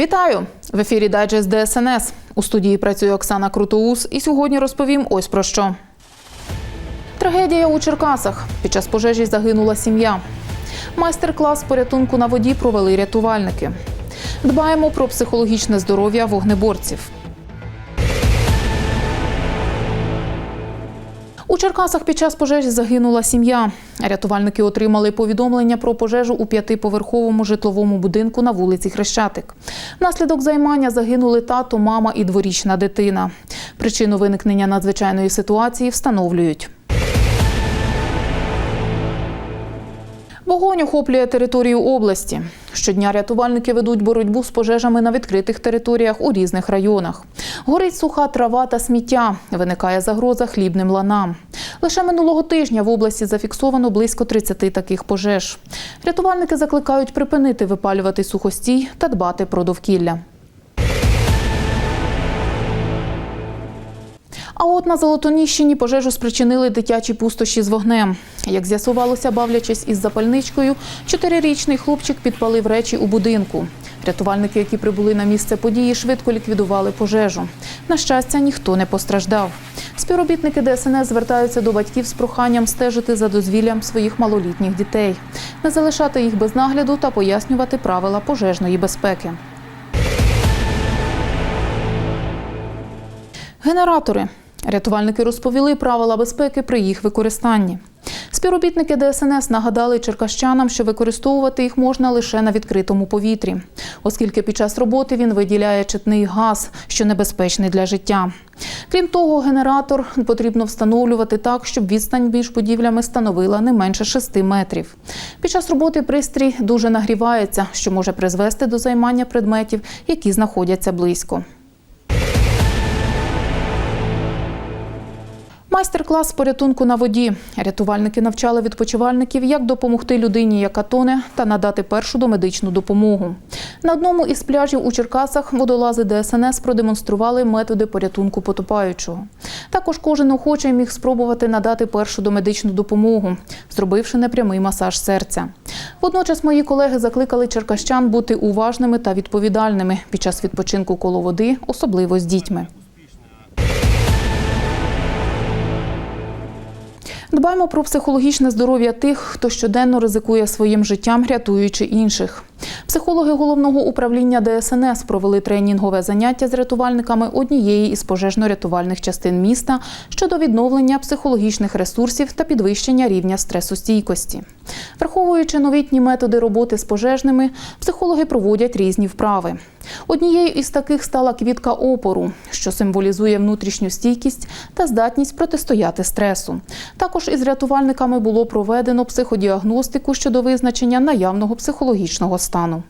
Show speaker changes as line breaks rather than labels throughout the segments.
Вітаю в ефірі Дайджест ДСНС. У студії працює Оксана Крутоус. І сьогодні розповім ось про що. Трагедія у Черкасах. Під час пожежі загинула сім'я. Майстер-клас порятунку на воді провели рятувальники. Дбаємо про психологічне здоров'я вогнеборців. Черкасах під час пожежі загинула сім'я. Рятувальники отримали повідомлення про пожежу у п'ятиповерховому житловому будинку на вулиці Хрещатик. Наслідок займання загинули тато, мама і дворічна дитина. Причину виникнення надзвичайної ситуації встановлюють. Вогонь охоплює територію області. Щодня рятувальники ведуть боротьбу з пожежами на відкритих територіях у різних районах. Горить суха трава та сміття. Виникає загроза хлібним ланам. Лише минулого тижня в області зафіксовано близько 30 таких пожеж. Рятувальники закликають припинити випалювати сухостій та дбати про довкілля. А от на Золотоніщині пожежу спричинили дитячі пустощі з вогнем. Як з'ясувалося, бавлячись із запальничкою, чотирирічний хлопчик підпалив речі у будинку. Рятувальники, які прибули на місце події, швидко ліквідували пожежу. На щастя, ніхто не постраждав. Співробітники ДСНС звертаються до батьків з проханням стежити за дозвіллям своїх малолітніх дітей, не залишати їх без нагляду та пояснювати правила пожежної безпеки. Генератори. Рятувальники розповіли правила безпеки при їх використанні. Співробітники ДСНС нагадали черкащанам, що використовувати їх можна лише на відкритому повітрі, оскільки під час роботи він виділяє читний газ, що небезпечний для життя. Крім того, генератор потрібно встановлювати так, щоб відстань між будівлями становила не менше 6 метрів. Під час роботи пристрій дуже нагрівається, що може призвести до займання предметів, які знаходяться близько. Майстер-клас порятунку на воді. Рятувальники навчали відпочивальників, як допомогти людині, яка тоне, та надати першу домедичну допомогу. На одному із пляжів у Черкасах водолази ДСНС продемонстрували методи порятунку потопаючого. Також кожен охочий міг спробувати надати першу домедичну допомогу, зробивши непрямий масаж серця. Водночас мої колеги закликали черкащан бути уважними та відповідальними під час відпочинку коло води, особливо з дітьми. Дбаємо про психологічне здоров'я тих, хто щоденно ризикує своїм життям, рятуючи інших. Психологи головного управління ДСНС провели тренінгове заняття з рятувальниками однієї із пожежно-рятувальних частин міста щодо відновлення психологічних ресурсів та підвищення рівня стресостійкості. Враховуючи новітні методи роботи з пожежними, психологи проводять різні вправи. Однією із таких стала квітка опору, що символізує внутрішню стійкість та здатність протистояти стресу. Також із рятувальниками було проведено психодіагностику щодо визначення наявного психологічного стану.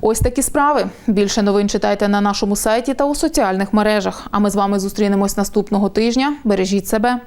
Ось такі справи. Більше новин читайте на нашому сайті та у соціальних мережах. А ми з вами зустрінемось наступного тижня. Бережіть себе.